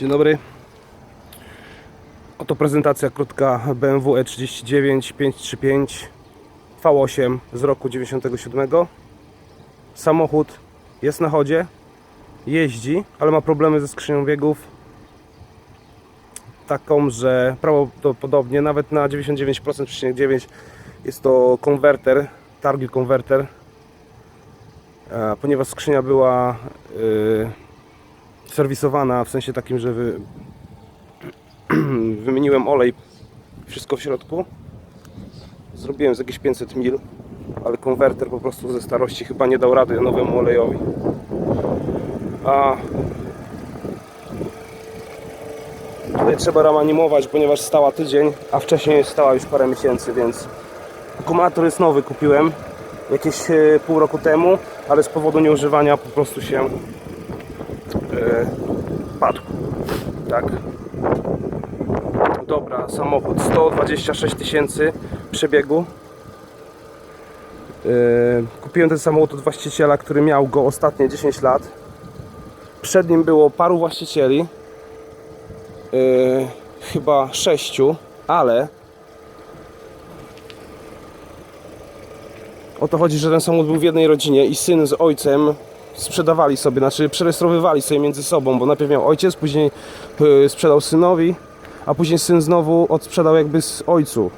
Dzień dobry. Oto prezentacja krótka BMW E39 535 V8 z roku 97. Samochód jest na chodzie, jeździ, ale ma problemy ze skrzynią biegów. Taką, że prawdopodobnie nawet na 99,9% jest to konwerter, targi konwerter, ponieważ skrzynia była yy, serwisowana w sensie takim, że wy, wymieniłem olej, wszystko w środku. Zrobiłem z jakieś 500 mil, ale konwerter po prostu ze starości chyba nie dał rady nowemu olejowi. A tutaj trzeba reanimować, ponieważ stała tydzień, a wcześniej stała już parę miesięcy, więc akumulator jest nowy, kupiłem jakieś e, pół roku temu, ale z powodu nieużywania po prostu się padł. Tak. Dobra, samochód 126 tysięcy przebiegu. E, kupiłem ten samochód od właściciela, który miał go ostatnie 10 lat. Przed nim było paru właścicieli. E, chyba sześciu, ale O to chodzi, że ten samochód był w jednej rodzinie i syn z ojcem sprzedawali sobie, znaczy przerejestrowywali sobie między sobą, bo najpierw miał ojciec, później y, sprzedał synowi, a później syn znowu odsprzedał jakby z ojcu.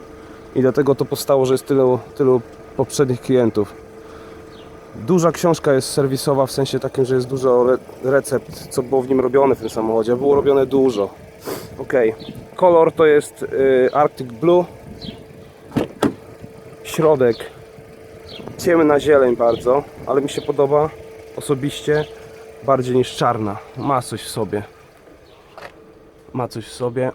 I dlatego to powstało, że jest tylu, tylu poprzednich klientów. Duża książka jest serwisowa, w sensie takim, że jest dużo re recept, co było w nim robione w tym samochodzie. Było robione dużo. Ok, kolor to jest y, Arctic Blue. Środek ciemna zieleń bardzo, ale mi się podoba osobiście bardziej niż czarna. Ma coś w sobie. Ma coś w sobie.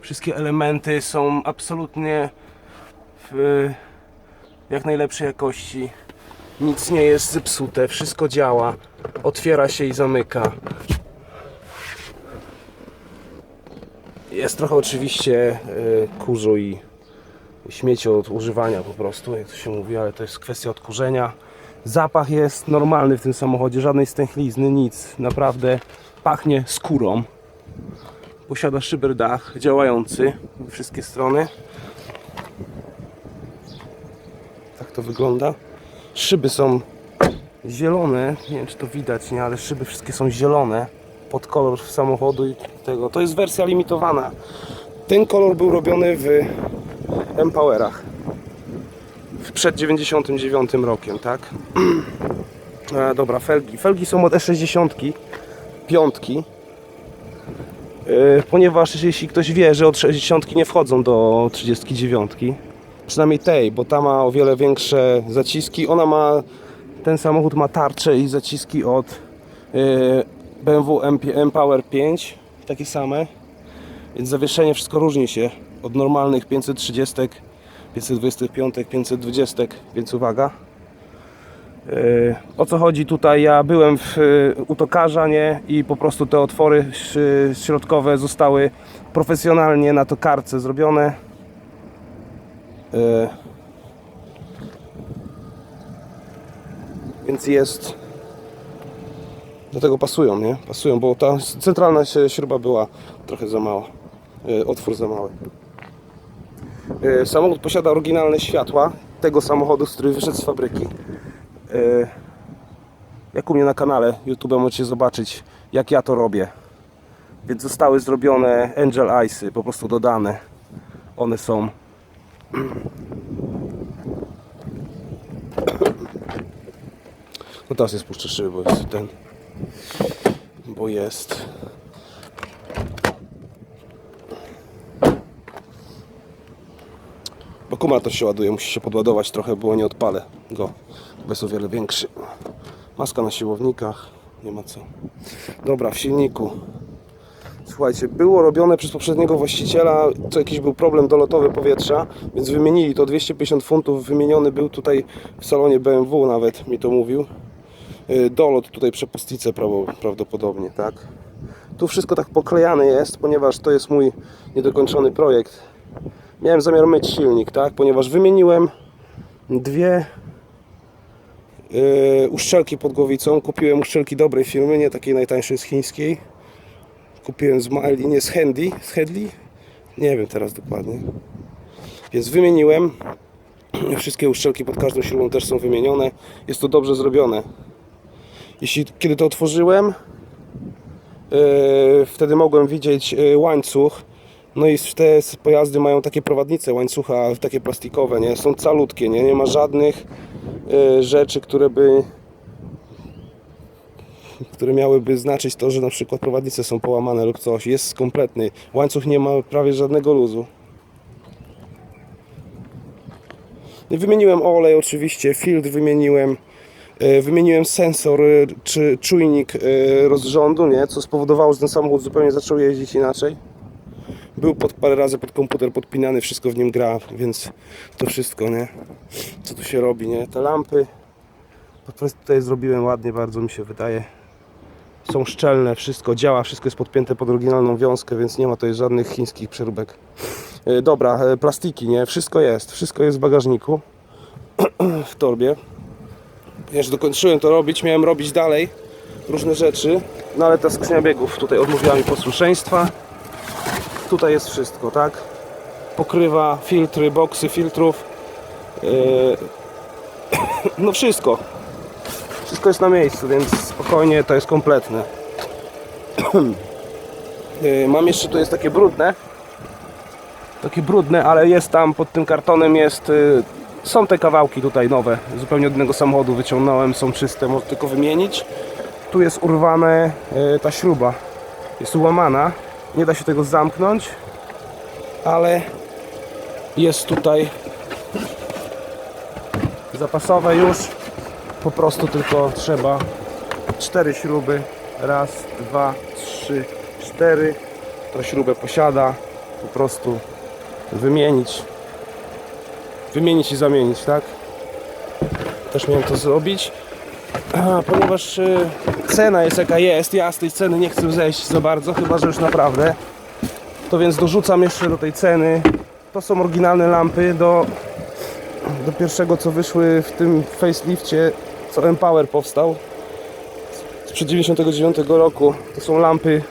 Wszystkie elementy są absolutnie w jak najlepszej jakości. Nic nie jest zepsute, wszystko działa. Otwiera się i zamyka. Jest trochę oczywiście y, kurzu i śmieci od używania po prostu, jak to się mówi, ale to jest kwestia odkurzenia. Zapach jest normalny w tym samochodzie, żadnej stęchlizny, nic. Naprawdę pachnie skórą. Posiada szyberdach działający we wszystkie strony. Tak to wygląda. Szyby są zielone, nie wiem czy to widać, nie, ale szyby wszystkie są zielone pod kolor samochodu i tego. To jest wersja limitowana. Ten kolor był robiony w Empowerach przed 99 rokiem, tak? E, dobra, felgi. Felgi są od E60 piątki. E, ponieważ jeśli ktoś wie, że od 60 nie wchodzą do 39, przynajmniej tej, bo ta ma o wiele większe zaciski. Ona ma, ten samochód ma tarcze i zaciski od e, BMW MP, Empower 5, takie same. Więc zawieszenie wszystko różni się od normalnych 530, 525, 520, więc uwaga. Yy, O co chodzi tutaj? Ja byłem w, yy, u tokarza, nie? I po prostu te otwory środkowe zostały profesjonalnie na tokarce zrobione. Yy, Więc jest do tego pasują, nie? Pasują, bo ta centralna śruba była trochę za mała. Otwór za mały. Yy, Samochód posiada oryginalne światła tego samochodu, z który wyszedł z fabryki. Yy, Jak u mnie na kanale YouTube możecie zobaczyć, jak ja to robię. Więc zostały zrobione Angel Eyesy, po prostu dodane. One są. No teraz jest puszczę szyby, bo jest ten. Bo jest. Bo kumulator się ładuje, musi się podładować trochę, bo nie odpalę go, bo jest o wiele większy. Maska na siłownikach, nie ma co. Dobra, w silniku. Słuchajcie, było robione przez poprzedniego właściciela, to jakiś był problem dolotowy powietrza, więc wymienili to 250 funtów, wymieniony był tutaj w salonie BMW nawet, mi to mówił. Yy, Dolot tutaj przepustnicę prawdopodobnie, tak. Tu wszystko tak poklejane jest, ponieważ to jest mój niedokończony projekt. Miałem zamiar myć silnik, tak, ponieważ wymieniłem dwie Yy, uszczelki pod głowicą. Kupiłem uszczelki dobrej firmy, nie takiej najtańszej z chińskiej. Kupiłem z Mali, nie z Handy, z Hedley? Nie wiem teraz dokładnie. Więc wymieniłem. Wszystkie uszczelki pod każdą śrubą też są wymienione. Jest to dobrze zrobione. Jeśli kiedy to otworzyłem, yy, wtedy mogłem widzieć yy, łańcuch. No i te pojazdy mają takie prowadnice łańcucha, takie plastikowe, nie? Są calutkie, nie? Nie ma żadnych yy, rzeczy, które by które miałyby znaczyć to, że na przykład prowadnice są połamane lub coś. Jest kompletny. Łańcuch nie ma prawie żadnego luzu. Wymieniłem olej oczywiście, filtr wymieniłem, e, wymieniłem sensor e, czy czujnik e, rozrządu, nie? co spowodowało, że ten samochód zupełnie zaczął jeździć inaczej. Był pod parę razy pod komputer podpinany, wszystko w nim gra, więc to wszystko, nie? Co tu się robi, nie? Te lampy po prostu tutaj zrobiłem ładnie, bardzo mi się wydaje. Są szczelne, wszystko działa, wszystko jest podpięte pod oryginalną wiązkę, więc nie ma tutaj żadnych chińskich przeróbek. E, Dobra, e, plastiki, nie? Wszystko jest, wszystko jest w bagażniku, w torbie. Ponieważ dokończyłem to robić, miałem robić dalej różne rzeczy, no ale ta skrzynia biegów tutaj odmówiła mi posłuszeństwa. Tutaj jest wszystko, tak? Pokrywa, filtry, boksy filtrów. e, No wszystko. Wszystko jest na miejscu, więc spokojnie to jest kompletne. E, Mam jeszcze, to jest takie brudne. Takie brudne, ale jest tam pod tym kartonem jest. y, Są te kawałki tutaj nowe. Zupełnie od innego samochodu wyciągnąłem, są czyste, można tylko wymienić. Tu jest urwane y, ta śruba. Jest ułamana. Nie da się tego zamknąć, ale jest tutaj zapasowe już. Po prostu tylko trzeba cztery śruby. Raz, dwa, trzy, cztery. Tą śrubę posiada. Po prostu wymienić. Wymienić i zamienić, tak? Też miałem to zrobić. Ponieważ y, cena jest jaka jest, ja z tej ceny nie chcę zejść za bardzo, chyba że już naprawdę. To więc dorzucam jeszcze do tej ceny. To są oryginalne lampy do, do pierwszego co wyszły w tym facelifcie, co Empower powstał sprzed 99 roku. To są lampy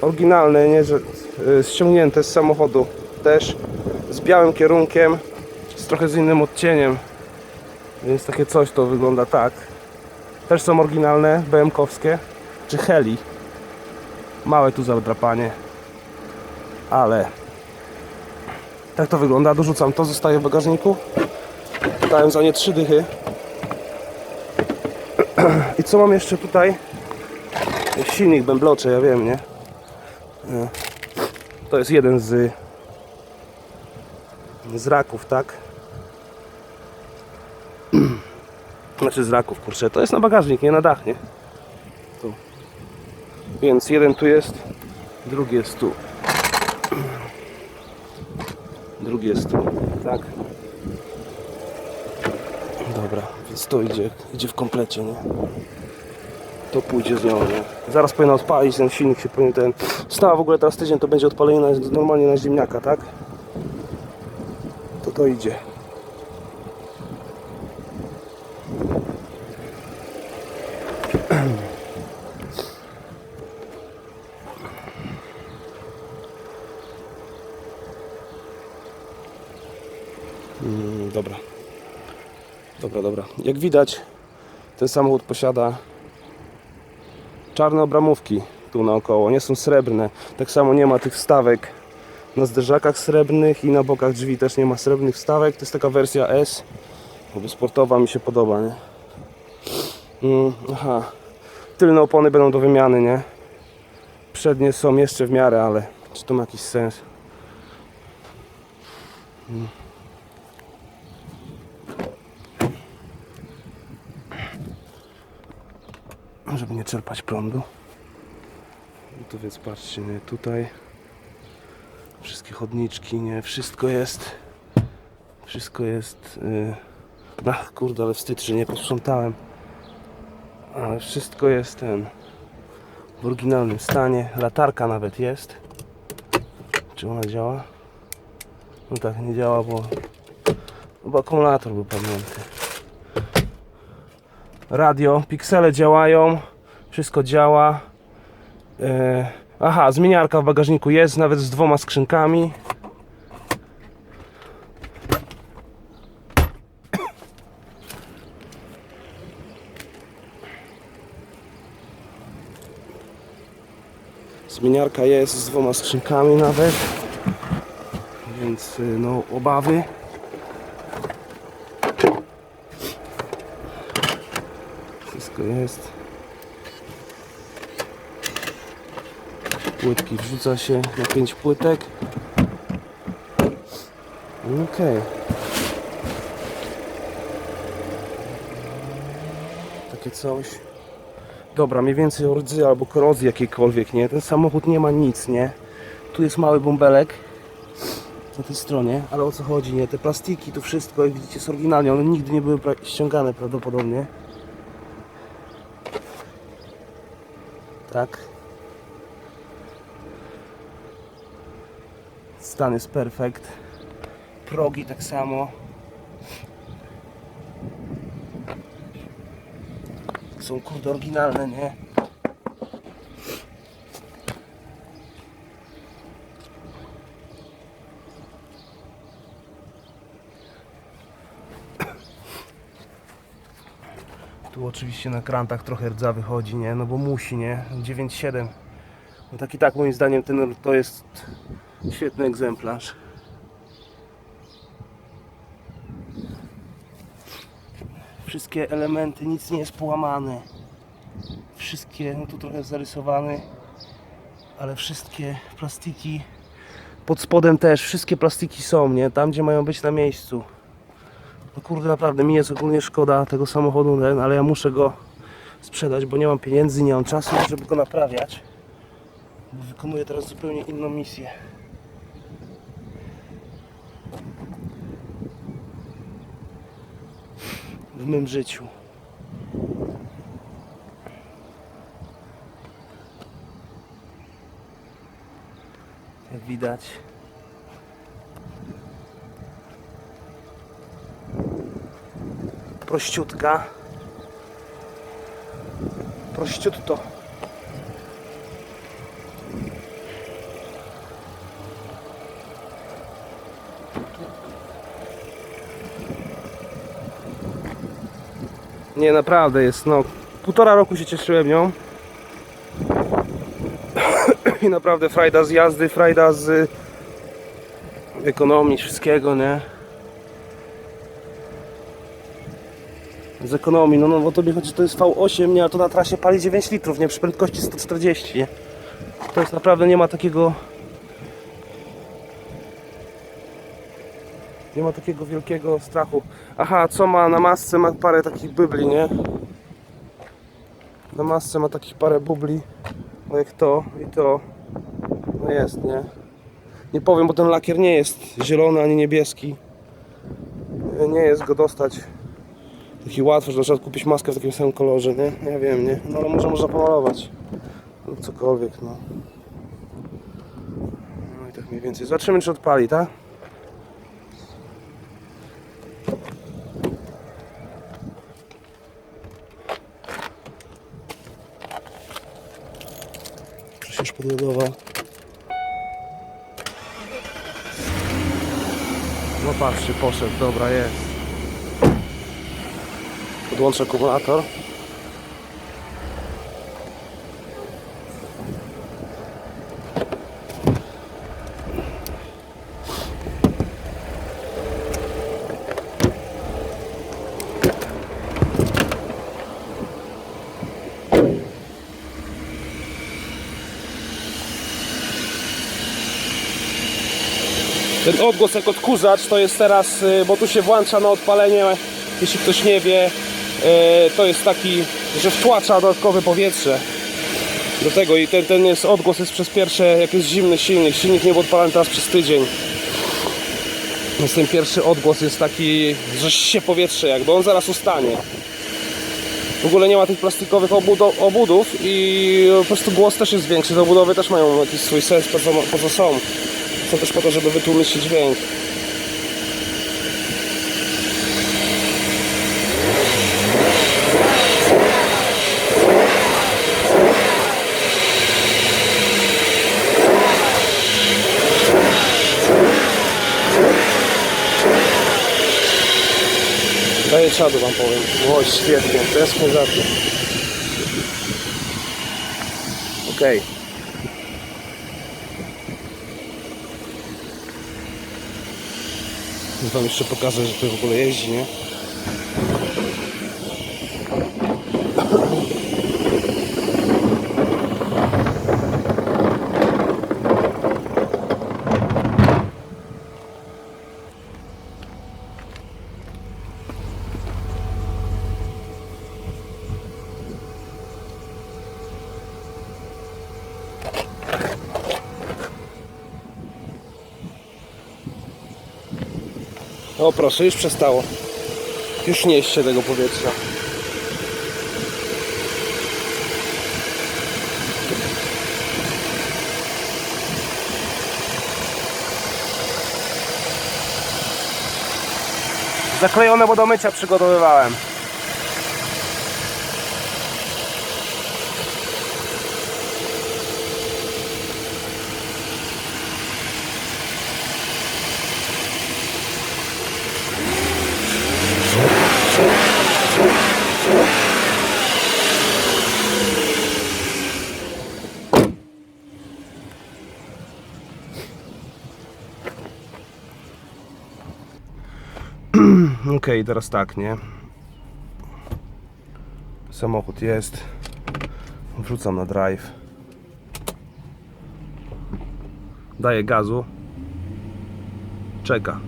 oryginalne, nie, że y, ściągnięte z samochodu też z białym kierunkiem, z trochę z innym odcieniem. Więc takie coś to wygląda tak. Też są oryginalne, BM-kowskie, czy Heli. Małe tu zadrapanie. Ale tak to wygląda. Dorzucam to, zostaje w bagażniku. Dałem za nie trzy dychy. I co mam jeszcze tutaj? Silnik bęblocze, ja wiem, nie? Nie. To jest jeden z z raków, tak? Znaczy z raków, kurczę. To jest na bagażnik, nie na dach, nie? Tu. Więc jeden tu jest, drugi jest tu. Drugi jest tu, tak? Dobra, więc to idzie, idzie w komplecie, nie? To pójdzie z nią, nie? Zaraz powinien odpalić, ten silnik się powinien ten... Stała w ogóle teraz tydzień, to będzie odpalenie na, normalnie na ziemniaka, tak? To to idzie. Mm, Dobra. Dobra, dobra. Jak widać, ten samochód posiada czarne obramówki tu naokoło. Nie są srebrne. Tak samo nie ma tych wstawek na zderzakach srebrnych i na bokach drzwi też nie ma srebrnych wstawek. To jest taka wersja S. Sportowa mi się podoba, nie? Mm, aha. Tylne opony będą do wymiany, nie? Przednie są jeszcze w miarę, ale czy to ma jakiś sens? Żeby nie czerpać prądu. No tu więc patrzcie, nie, tutaj. Wszystkie chodniczki, nie, wszystko jest. Wszystko jest yy, ach kurde, ale wstyd, że nie posprzątałem. Ale wszystko jest ten w oryginalnym stanie, latarka nawet jest. Czy ona działa? no tak, nie działa, bo bo akumulator był pamiętny radio, piksele działają, wszystko działa. E, aha, zmieniarka w bagażniku jest, nawet z dwoma skrzynkami. Zmieniarka jest z dwoma skrzynkami nawet. Więc y, no obawy. Wszystko jest. Płytki wrzuca się na 5 płytek. Okej. Takie coś. Dobra, mniej więcej rdzy albo korozji jakiejkolwiek, nie? Ten samochód nie ma nic, nie? Tu jest mały bąbelek na tej stronie, ale o co chodzi, nie? Te plastiki, tu wszystko, jak widzicie, jest oryginalnie, one nigdy nie były ściągane prawdopodobnie. Tak. Stan jest perfekt. Progi tak samo. Są kurde oryginalne, nie? Oczywiście na krantach trochę rdza wychodzi, nie? No bo musi, nie? 9,7. No tak i tak moim zdaniem ten to jest świetny egzemplarz. Wszystkie elementy, nic nie jest połamane. Wszystkie, no tu trochę zarysowany, ale wszystkie plastiki pod spodem też, wszystkie plastiki są, nie? Tam gdzie mają być na miejscu. No kurde, naprawdę mi jest ogólnie szkoda tego samochodu, ten, ale ja muszę go sprzedać, bo nie mam pieniędzy, nie mam czasu, żeby go naprawiać. Bo wykonuję teraz zupełnie inną misję. W mym życiu. Jak widać. Prościutka. Prościutto. Nie, naprawdę jest, no, półtora roku się cieszyłem nią. I naprawdę frajda z jazdy, frajda z ekonomii, wszystkiego, nie? Z ekonomii, no, no bo to mi chodzi, to jest V8, nie, a to na trasie pali 9 litrów, nie, przy prędkości 140, nie? To jest naprawdę, nie ma takiego... Nie ma takiego wielkiego strachu. Aha, co ma na masce? Ma parę takich bybli, nie? Na masce ma takich parę bubli. No jak to i to. No jest, nie? Nie powiem, bo ten lakier nie jest zielony ani niebieski. Nie jest go dostać taki łatwy, że na przykład kupić maskę w takim samym kolorze, nie? Ja wiem, nie? No ale może można pomalować. Lub cokolwiek, no. No i tak mniej więcej. Zobaczymy, czy odpali, tak? Już podładował? No patrzcie, poszedł, dobra, jest. Podłączę akumulator. Ten odgłos jak odkurzacz to jest teraz, y, bo tu się włącza na odpalenie, jeśli ktoś nie wie, to jest taki, że wtłacza dodatkowe powietrze do tego i ten, ten jest odgłos jest przez pierwsze, jak jest zimny silnik, silnik nie był odpalany teraz przez tydzień. Więc ten pierwszy odgłos jest taki, że się powietrze jakby, on zaraz ustanie. W ogóle nie ma tych plastikowych obudów i po prostu głos też jest większy. Te obudowy też mają jakiś swój sens, po co, po co są. Są też po to, żeby wytłumić dźwięk. Fajnie czadu wam powiem. O, świetnie, tęsknię za tym. Okej. Okay. Wam jeszcze pokażę, że to w ogóle jeździ, nie? O proszę, już przestało. Już nie się tego powietrza. Zaklejone, bo do mycia przygotowywałem. Okej, teraz tak, nie? Samochód jest. Wrzucam na drive. Daję gazu. Czeka.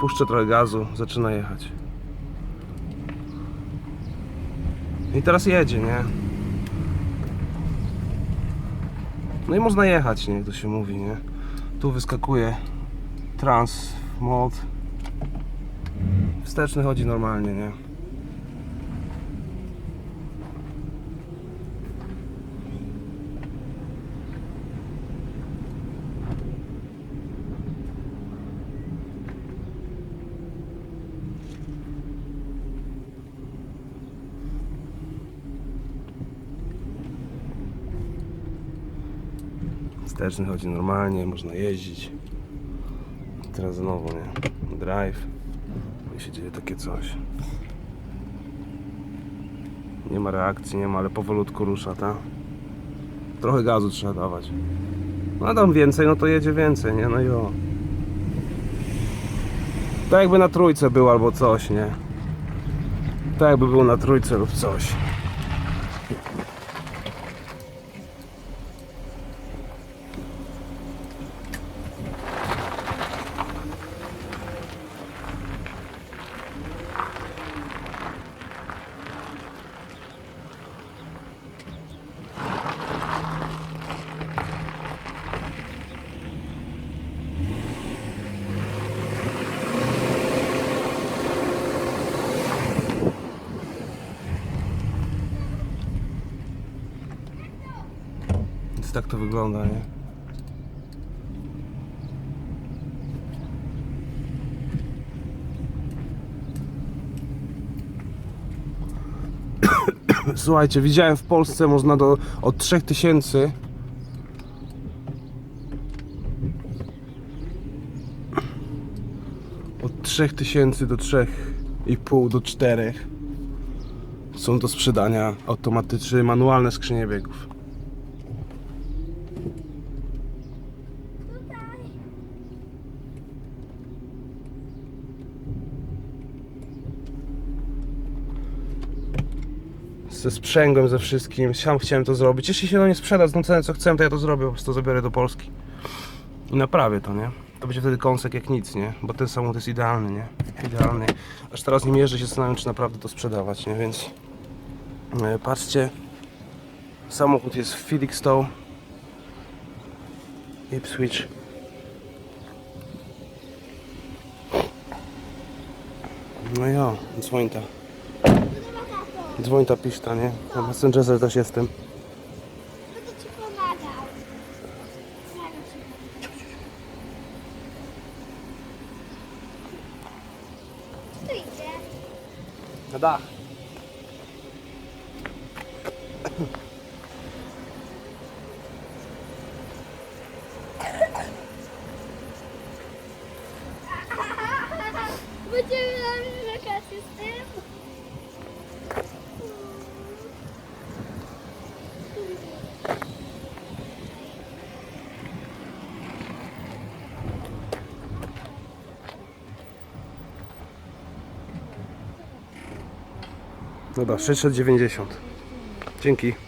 Puszczę trochę gazu, zaczyna jechać. I teraz jedzie, nie? No i można jechać, nie? Jak to się mówi, nie? Tu wyskakuje trans mod. Wsteczny chodzi normalnie, nie? Wsteczny chodzi normalnie, można jeździć. Teraz znowu, nie? Drive. I się dzieje takie coś. Nie ma reakcji, nie ma, ale powolutku rusza, ta. Trochę gazu trzeba dawać. No dam więcej, no to jedzie więcej, nie? No i o. Tak jakby na trójce był albo coś, nie? Tak jakby był na trójce lub coś. Więc tak to wygląda, nie? Słuchajcie, widziałem w Polsce można do od 3000 od 3000 do 3,5 do 4 są do sprzedania automatyczne, manualne skrzynie biegów. Ze sprzęgłem, ze wszystkim. Sam chciałem to zrobić. Jeśli się to nie sprzeda tą cenę, co chcę, to ja to zrobię, po prostu zabiorę do Polski. I naprawię to, nie? To będzie wtedy kąsek jak nic, nie? Bo ten samochód jest idealny, nie? Idealny. Aż teraz nim jeżdżę się zastanawiam, czy naprawdę to sprzedawać, nie? Więc e, patrzcie. Samochód jest w Felixstowe. Ipswich. No jo, dzwoń ta. Dzwoń ta piszta, nie? Na Messengerze też jestem. Będę ci pomagał. Pomagam ci. Tu idzie. Na dach. Dobra, 690. Dzięki.